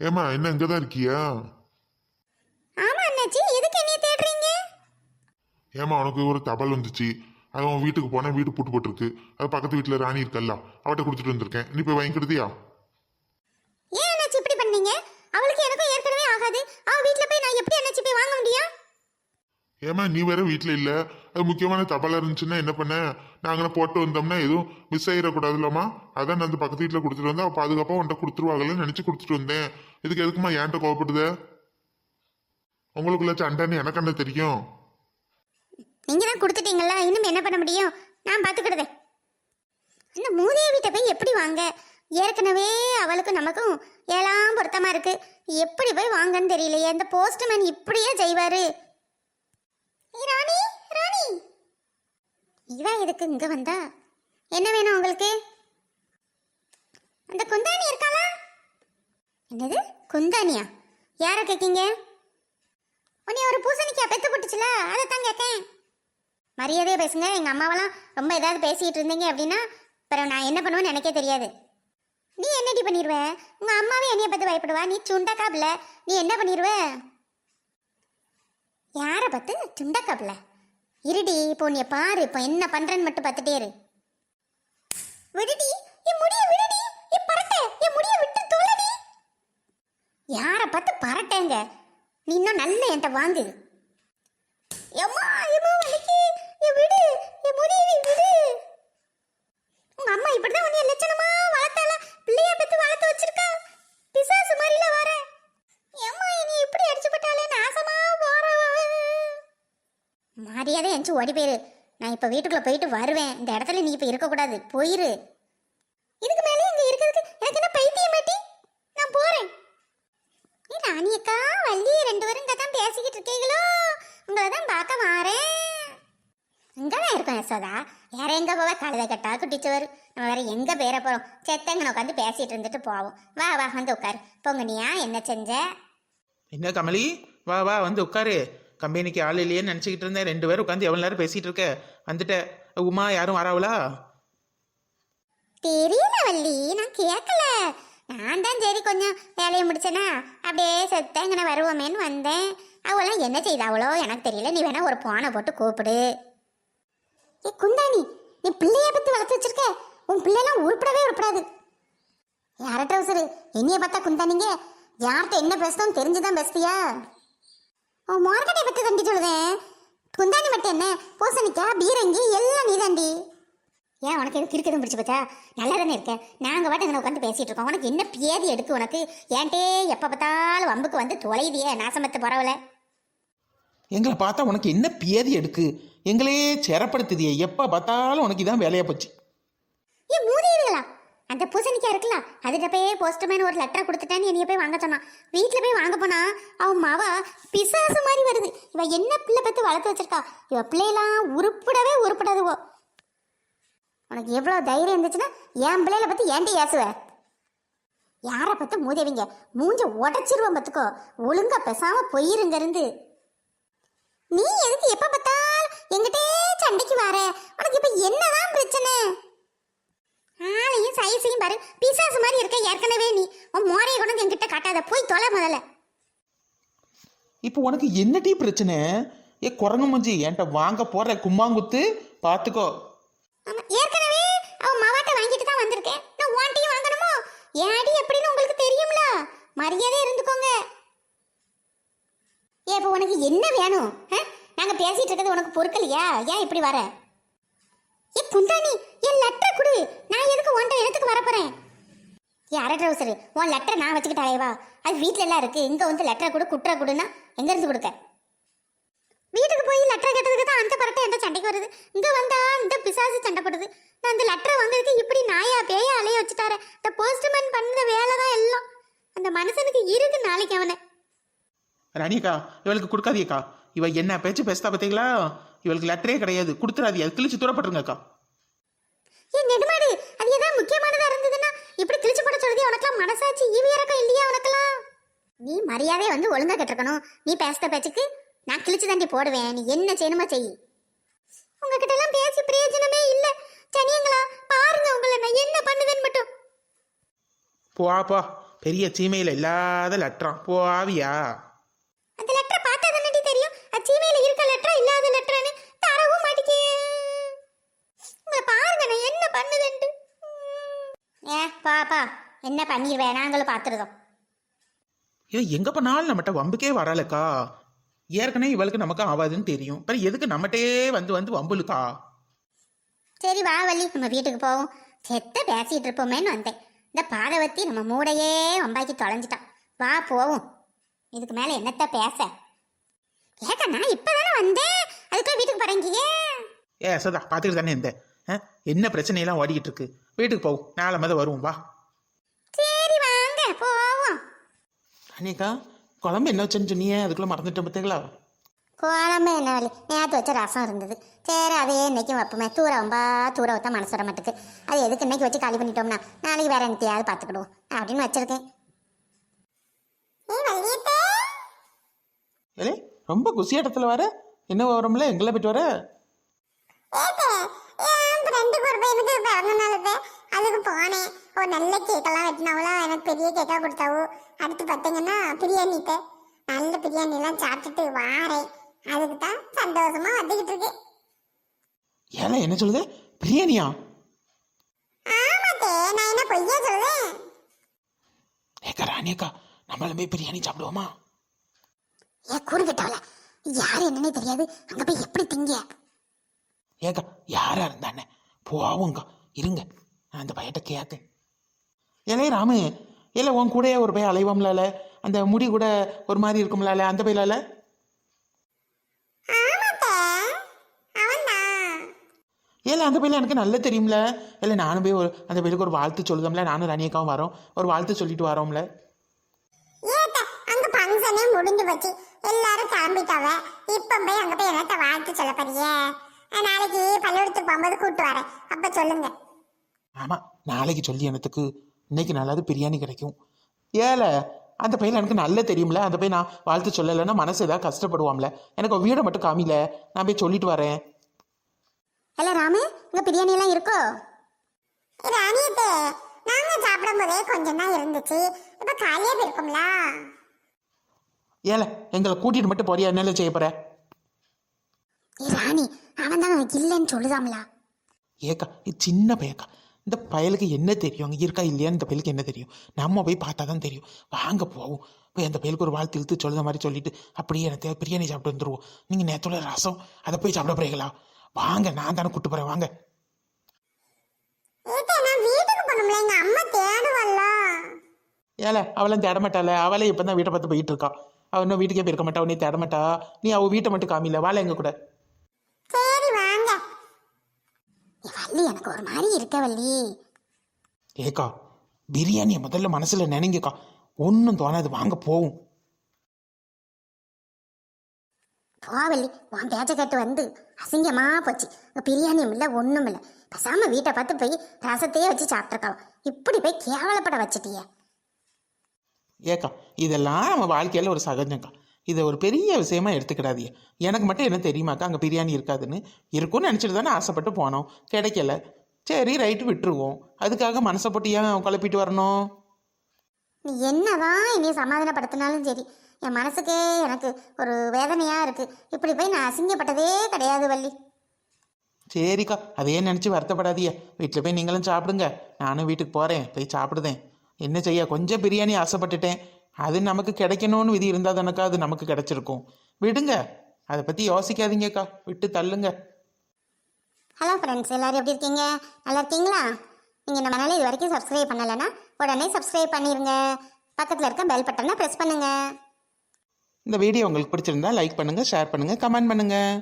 ஏமா என்ன இங்கதான் இருக்கியா? ஆமா அண்ணாச்சி எதுக்கு என்னைய தேடுறீங்க? ஏமா உனக்கு ஒரு தபால் வந்துச்சு. அது உன் வீட்டுக்கு போனேன் வீடு பூட்டு போட்டிருக்கு. அது பக்கத்து வீட்டில் ராணி இருக்கல்ல அவட்ட கொடுத்துட்டு வந்திருக்கேன். நீ போய் வாங்கிக்கிடுதியா ஏன் அண்ணாச்சி இப்படி பண்ணீங்க அவளுக்கு எனக்கும் ஏற்கனவே ஆகாது அவ வீட்ல போய் நான் எப்படி அண்ணாச்சி போய் வாங்க முடியும் ஏமா நீ வேற வீட்டில் இல்லை. அது முக்கியமான தபாலாக இருந்துச்சுன்னா என்ன பண்ண? நாங்களாம் போட்டு வந்தோம்னா எதுவும் மிஸ் ஆகிடக்கூடாதுல்லம்மா அதான் நான் அந்த பக்கத்து வீட்டில் கொடுத்துட்டு வந்தேன். பாதுகாப்பாக உன்ட்ட கொடுத்துருவாங்கன்னு நினச்சி கொடுத்துட்டு வந்தேன். இதுக்கு எதுக்குமா ஏன்ட்ட கோவப்படுது? உங்களுக்குள்ள சண்டைன்னு எனக்கு என்ன தெரியும்? நீங்க தான் கொடுத்துட்டீங்களா இன்னும் என்ன பண்ண முடியும்? நான் பாத்துக்கிடுதே அந்த மூதிய வீட்டை போய் எப்படி வாங்க? ஏற்கனவே அவளுக்கும் நமக்கும் ஏழாம் பொருத்தமா இருக்கு. எப்படி போய் வாங்கன்னு தெரியலையே. அந்த போஸ்ட்மேன் இப்படியே செய்வாரு. ராணி ராணி. இவ எதுக்கு இங்க வந்தா? என்ன வேணும் உங்களுக்கு? அந்த குந்தாணி இருக்காளா? என்னது? குந்தானியா யாரை கேக்கீங்க உன்னை ஒரு பூசணிக்காய் பெத்து போட்டுச்சுல அதை தான் கேட்கேன் மரியாதையாக பேசுங்க எங்க அம்மாவெல்லாம் ரொம்ப ஏதாவது பேசிட்டு இருந்தீங்க அப்படின்னா அப்புறம் நான் என்ன பண்ணுவேன்னு எனக்கே தெரியாது. நீ என்னடி பண்ணிடுவ உங்க அம்மாவே என்னைய பத்தி பயப்படுவா? நீ சுண்டக்காப்ல நீ என்ன பண்ணிடுவ யாரை பார்த்து? துண்டக்கப்பில். இருடி இப்போ நீ பாரு இப்போ என்ன பண்றேன்னு மட்டும் பார்த்துட்டே இரு. விடுடி என் முடிய விடுடி என் பரட்டை என் முடிய விட்டு தோலடி. யாரை பார்த்து பரட்டேங்க? நீ இன்னும் நல்ல என்கிட்ட வாங்கு. எம்மா எம்மா வலிக்கு என் விடு என் முடிய விடு. உங்கள் அம்மா இப்படி தான் உன்னைய லட்சணமா வளர்த்தால பிள்ளையா பெத்து வளர்த்து வச்சிருக்கா பிசாசு மாதிரில வர எம்மா என்னை இப்படி அடிச்சு போட்டாலே நாசமா போறவ மரியாதை எஞ்சி ஓடி போயிரு. நான் இப்போ வீட்டுக்குள்ள போயிட்டு வருவேன். இந்த இடத்துல நீ இப்போ இருக்கக்கூடாது. போயிரு. இதுக்கு மேலே இங்கே இருக்கிறதுக்கு எனக்கு என்ன பைத்தியம் மாட்டி நான் போகிறேன் நீ ராணியக்கா வள்ளி ரெண்டு பேரும் இங்கே தான் பேசிக்கிட்டு இருக்கீங்களோ? உங்களை தான் பார்க்க வாரேன். இங்கே தான் இருக்கோம் யசோதா. வேற எங்கே போவ? கழுத கட்டா குட்டிச்சவர் நம்ம வேற எங்கே பேர போகிறோம் செத்தங்கன உட்காந்து பேசிட்டு இருந்துட்டு போவோம். வா வா வந்து உட்காரு. பொங்கனியா என்ன செஞ்ச? என்ன கமலி? வா வா வந்து உட்காரு. கம்பெனிக்கு ஆள் இல்லையேன்னு நினச்சிக்கிட்டு இருந்தேன். ரெண்டு பேரும் உட்காந்து எவ்வளோ நேரம் பேசிகிட்டு இருக்க? வந்துட்ட. உமா யாரும் வராவளா? தெரியல வள்ளி நான் கேட்கல நான் தான் சரி கொஞ்சம் வேலையை முடிச்சேனா? அப்படியே செத்தங்கன வருவோமேன்னு வந்தேன். அவளாம் என்ன செய்தாவளோ எனக்கு தெரியல. நீ வேணா ஒரு போனை போட்டு கூப்பிடு. ஏ குந்தாணி நீ பிள்ளைய பற்றி வளர்த்து வச்சிருக்க. உன் பிள்ளைலாம் உருப்படவே உருப்படாது. யார ட்ரௌசரு என்னைய பார்த்தா குந்தானிங்க யார்கிட்ட என்ன பேசுதோன்னு தெரிஞ்சுதான் பேசுதியா உன் மார்க்கெட்டை பத்தி தண்டி சொல்லுதேன் குந்தாணி மட்டும் என்ன? பூசணிக்கா பீரங்கி எல்லாம் நீதாண்டி. ஏன் உனக்கு எதுவும் கிறுக்கதும் பிடிச்சி பார்த்தா நல்லா தானே இருக்க. நாங்கள் பாட்டு அங்கே உட்காந்து பேசிட்டு இருக்கோம். உனக்கு என்ன பேதி எடுக்கு உனக்கு? ஏன்ட்டே எப்போ பார்த்தாலும் வம்புக்கு வந்து தொலைதியே நாசமத்து பரவல எங்களை பார்த்தா உனக்கு என்ன பேதி எடுக்கு? எங்களையே சிறப்படுத்துதியே எப்போ பார்த்தாலும் உனக்கு இதான் வேலையா போச்சு. ஏன் மூதிடுங்களா அந்த பூசணிக்கா இருக்கலாம் அதுக்கு போய் போஸ்ட்மேன் ஒரு லெட்டர் கொடுத்துட்டான்னு என்னைய போய் வாங்க சொன்னான். வீட்டில் போய் வாங்க போனா அவன் மாவா பிசாசு மாதிரி வருது. இவ என்ன பிள்ளை பற்றி வளர்த்து வச்சிருக்கா? இவ பிள்ளையெல்லாம் உருப்பிடவே உருப்பிடாதுவோ உனக்கு எவ்வளோ தைரியம் இருந்துச்சுன்னா என் பிள்ளையில பற்றி ஏன்டி ஏசுவ? யாரை பார்த்து மூதேவிங்க? மூஞ்ச உடச்சிருவோம் பார்த்துக்கோ. ஒழுங்கா பேசாமல் போயிருங்க இருந்து. நீ எதுக்கு எப்போ பார்த்தாலும் எங்கிட்டே சண்டைக்கு வர? உனக்கு இப்போ என்னதான் பிரச்சனை? ஆளையும் சைஸையும் பாரு. பிசாசு மாதிரி இருக்க ஏற்கனவே நீ. உன் மோரையை கொண்டு என்கிட்ட காட்டாத. போய் தொலை முதல்ல. இப்போ உனக்கு என்னடி பிரச்சனை? ஏ குரங்கு மூஞ்சி என்கிட்ட வாங்க போற கும்மாங்குத்து? பார்த்துக்கோ ஆமா ஏற்கனவே அவன் மாவாட்ட வாங்கிட்டு தான் வந்திருக்கேன். நான் வாண்டியும் வாங்கணுமோ? ஏடி எப்படின்னு உங்களுக்கு தெரியும்ல? மரியாதை இருந்துக்கோங்க. ஏ இப்போ உனக்கு என்ன வேணும்? ஆ? நாங்க பேசிட்டு இருக்கிறது உனக்கு பொறுக்கலையா? ஏன் இப்படி வர? ஏ குந்தாணி என் லெட்டர் கொடு. நான் எதுக்கு உன்ட்ட இடத்துக்கு வர போறேன் ஏ அரை ட்ரௌசர் உன் லெட்டர் நான் வச்சுக்கிட்டாலே வா அது வீட்ல எல்லாம் இருக்கு. இங்க வந்து லெட்டர் கொடு குட்டுற கொடுன்னா எங்க இருந்து கொடுக்க? வீட்டுக்கு போய் லெட்டர் கேட்டதுக்கு தான் அந்த பரட்டை என்கிட்ட சண்டைக்கு வருது. இங்க வந்தா இந்த பிசாசு சண்டை போடுது. நான் அந்த லெட்டரை வாங்குறதுக்கு இப்படி நாயா பேயா அலைய வச்சுட்டாரு. இந்த போஸ்ட்மேன் பண்ண வேலை தான் எல்லாம். அந்த மனுஷனுக்கு இருக்கு நாளைக்கு அவனை. ரணிகா இவளுக்கு கொடுக்காதியக்கா இவ என்ன பேச்சு பேசுதா பார்த்தீங்களா இவளுக்கு லெட்டரே கிடையாது. கொடுத்துறாதியா கிழிச்சு தூரப்பட்டுருங்கக்கா ஏன் நெடுமாடு அது ஏதாவது முக்கியமானதா இருந்ததுன்னா இப்படி கிழிச்சு போட சொல்றதே உனக்கெல்லாம் மனசாட்சி ஈவி இறக்கம் இல்லையா உனக்கெல்லாம்? நீ மரியாதையை வந்து ஒழுங்கா கேட்டிருக்கணும். நீ பேசுத பேச்சுக்கு நான் கிழிச்சு தாண்டி போடுவேன். நீ என்ன செய்யணுமா செய். உங்ககிட்ட எல்லாம் பேசி பிரயோஜனமே இல்ல. சனியங்களா பாருங்க உங்களை நான் என்ன பண்ணுவேன்னு மட்டும். போ போ. பெரிய சீமையில் இல்லாத லெட்டரம் போவியா பாப்பா என்ன பண்ணிடுவேன் நாங்களும் பார்த்துருதோம் இது எங்கே பண்ணாலும் நம்மகிட்ட வம்புக்கே வரலக்கா ஏற்கனவே இவளுக்கு நமக்கு ஆகாதுன்னு தெரியும். அப்புறம் எதுக்கு நம்மகிட்டே வந்து வந்து வம்புலுக்கா? சரி வா வள்ளி நம்ம வீட்டுக்கு போவோம். செத்த பேசிட்டு இருப்போமேன்னு வந்தேன். இந்த பாதவத்தி நம்ம மூடையே வம்பாக்கி தொலைஞ்சிட்டான். வா போவோம். இதுக்கு மேல என்னத்த பேச? ஏக்கா நான் இப்பதானே வந்தேன். அதுக்குள்ள வீட்டுக்கு போறீங்க ஏ சதா பார்த்துக்கிட்டு தானே இருந்தேன். என்ன பிரச்சனையெல்லாம் ஓடிக்கிட்டு இருக்கு? வீட்டுக்கு போவோம். நாளை மத வருவோம். வா. போவோம். அன்னிக்கா குழம்பு என்ன வச்சுன்னு சொன்னியே அதுக்குள்ளே மறந்துட்டேன் பார்த்தீங்களா குழம்பு என்ன வழி நேற்று வச்ச ரசம் இருந்தது. சரி அதே இன்னைக்கும் வைப்போமே. தூர வம்பா தூர வைத்தா மனசு வர மாட்டுக்கு. அது எதுக்கு இன்னைக்கு வச்சு காலி பண்ணிட்டோம்னா? நாளைக்கு வேற என்னத்தையாவது பார்த்துக்கிடுவோம். அப்படின்னு வச்சிருக்கேன். ஏலே ரொம்ப குசியாட்டத்தில் வர? என்ன வரோம்ல எங்களை போயிட்டு வர ஃப்ரெண்டுக்கு ஒரு பையனுக்கு பிறந்த நாளுக்கு அதுக்கு ஒரு நல்ல கேக்கெல்லாம் வெட்டினாவளோ? எனக்கு பெரிய கேக்காக கொடுத்தாவோ? அடுத்து பார்த்தீங்கன்னா பிரியாணிட்டு நல்ல பிரியாணிலாம் சாப்பிட்டுட்டு வாரேன். அதுக்கு தான் சந்தோஷமா வந்துகிட்டு இருக்கேன் ஏலே என்ன சொல்லுது? பிரியாணியா? ஆமாத்தே நான் என்ன பொய்யா சொல்லுவேன் ஏக்கா ராணியக்கா நம்மளும் போய் பிரியாணி சாப்பிடுவோமா? ஏ கூறுகிட்டவள யார் என்னன்னே தெரியாது. அங்க போய் எப்படி திங்க? ஏக்கா யாரா இருந்தானே? போவோங்க இருங்க நான் அந்த பையட்ட கேட்கேன் ஏலே ராமு இல்லை உன் கூடயே ஒரு பையன் அலைவோம்லால அந்த முடி கூட ஒரு மாதிரி இருக்கும்லால அந்த பையலால? ஏல அந்த பையல எனக்கு நல்லா தெரியும்ல. இல்லை நானும் போய் ஒரு அந்த பையலுக்கு ஒரு வாழ்த்து சொல்லுதோம்ல. நானும் ராணியக்காவும் வரோம். ஒரு வாழ்த்து சொல்லிட்டு வரோம்ல. ஃபங்க்ஷனே முடிஞ்சு போச்சு. எல்லாரும் கிளம்பிட்டாவ. இப்ப போய் அங்க போய் என்னத்த வாழ்த்து சொல்ல போறியே? நாளைக்கு பள்ளிக்கூடத்துக்கு போகும்போது கூட்டு வரேன். அப்ப சொல்லுங்க. ஆமாம் நாளைக்கு சொல்லி எனத்துக்கு இன்னைக்கு நல்லாவது பிரியாணி கிடைக்கும். ஏல அந்த பையன் எனக்கு நல்லா தெரியும்ல. அந்த பையன் நான் வாழ்த்து சொல்லலைன்னா மனசு ஏதாவது கஷ்டப்படுவாம்ல. எனக்கு வீடை மட்டும் காமில நான் போய் சொல்லிட்டு வரேன். இல்ல ராமு இங்க பிரியாணி எல்லாம் இருக்கோ? ராணியத்தே நாங்க சாப்பிடும் போதே கொஞ்சம் தான் இருந்துச்சு. இப்ப காலியா போயிருக்கும்ல. ஏல எங்களை கூட்டிட்டு மட்டும் போறியா? என்ன செய்ய போற? ஏ ராணி அவன் தான் இல்லைன்னு சொல்லுதாம்ல. ஏக்கா இது சின்ன பையக்கா இந்த பயலுக்கு என்ன தெரியும்? அங்கே இருக்கா இல்லையான்னு இந்த பயலுக்கு என்ன தெரியும்? நம்ம போய் பார்த்தா தான் தெரியும். வாங்க போவோம். போய் அந்த பயலுக்கு ஒரு வாழ்த்து இழுத்து சொல்லுற மாதிரி சொல்லிட்டு அப்படியே எனக்கு பிரியாணி சாப்பிட்டு வந்துருவோம். நீங்கள் நேரத்தோட ரசம் அதை போய் சாப்பிட போறீங்களா? வாங்க நான் தானே கூட்டு போகிறேன் வாங்க. ஏல அவளும் தேட மாட்டாள. அவளே இப்போ தான் வீட்டை பார்த்து போயிட்டு இருக்கா. அவள் இன்னும் வீட்டுக்கே போயிருக்க மாட்டா. நீ தேட மாட்டா. நீ அவள் வீட்டை மட்டும் காமில வாழ எங்க கூட சரி வாங்க வள்ளி எனக்கு ஒரு மாதிரி இருக்க வள்ளி. ஏக்கா பிரியாணியை முதல்ல மனசில் நினைங்கக்கா. ஒன்றும் தோணாது வாங்க போவோம். போவல்லி உன் பேச்ச கேட்டு வந்து அசிங்கமா போச்சு. பிரியாணியும் இல்லை ஒன்றும் இல்லை. பேசாம வீட்டை பார்த்து போய் ரசத்தையே வச்சு சாப்பிட்ருக்கலாம் இப்படி போய் கேவலப்பட வச்சிட்டியே. ஏக்கா இதெல்லாம் நம்ம வாழ்க்கையில் ஒரு சகஜம்க்கா. இதை ஒரு பெரிய விஷயமா எடுத்துக்கிடாதீங்க. எனக்கு மட்டும் என்ன தெரியுமாக்கா அங்கே பிரியாணி இருக்காதுன்னு. இருக்கும்னு நினச்சிட்டு தானே ஆசைப்பட்டு போனோம். கிடைக்கல. சரி ரைட்டு விட்டுருவோம். அதுக்காக மனசை போட்டு ஏன் குழப்பிட்டு வரணும்? நீ என்னதான் என்னைய சமாதானப்படுத்தினாலும் சரி. என் மனசுக்கே எனக்கு ஒரு வேதனையா இருக்கு. இப்படி போய் நான் அசிங்கப்பட்டதே கிடையாது வள்ளி. சரிக்கா. அதே நினச்சி வருத்தப்படாதீங்க. வீட்டில் போய் நீங்களும் சாப்பிடுங்க. நானும் வீட்டுக்கு போகிறேன் போய் சாப்பிடுதேன். என்ன செய்ய? கொஞ்சம் பிரியாணி ஆசைப்பட்டுட்டேன். அது நமக்கு கிடைக்கணும்னு விதி இருந்தால் தானக்கா அது நமக்கு கிடைச்சிருக்கும். விடுங்க. அதை பற்றி யோசிக்காதீங்கக்கா. விட்டு தள்ளுங்க. ஹலோ ஃப்ரெண்ட்ஸ் எல்லாரும் எப்படி இருக்கீங்க? நல்லா இருக்கீங்களா? நீங்கள் நம்ம இது வரைக்கும் சப்ஸ்கிரைப் பண்ணலைன்னா உடனே சப்ஸ்கிரைப் பண்ணிடுங்க பக்கத்தில் இருக்க பெல் பட்டனை ப்ரெஸ் பண்ணுங்கள் இந்த வீடியோ உங்களுக்கு பிடிச்சிருந்தா லைக் பண்ணுங்கள் ஷேர் பண்ணுங்கள் கமெண்ட் பண்ணுங்கள்